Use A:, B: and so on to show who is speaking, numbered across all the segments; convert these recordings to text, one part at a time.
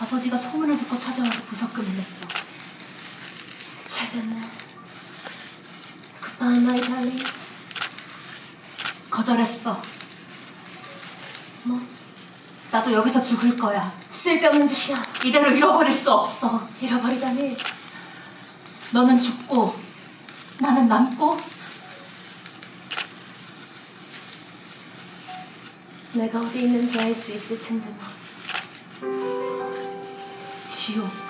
A: 아버지가 소문을 듣고 찾아와서 보석금을 냈어.
B: 잘 됐네. Goodbye,
A: 거절했어.
B: 뭐?
A: 나도 여기서 죽을 거야.
B: 쓸데없는 짓이야.
A: 이대로 잃어버릴 수 없어.
B: 잃어버리다니.
A: 너는 죽고 나는 남고
B: 내가 어디 있는지 알 수 있을 텐데 뭐. 塩。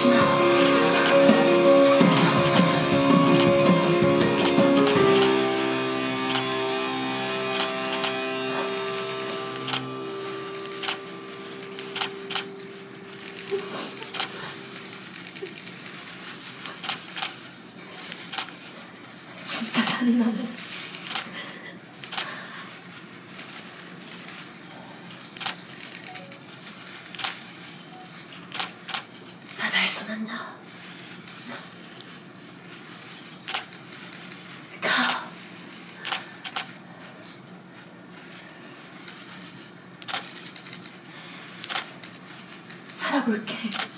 B: smell. Okay.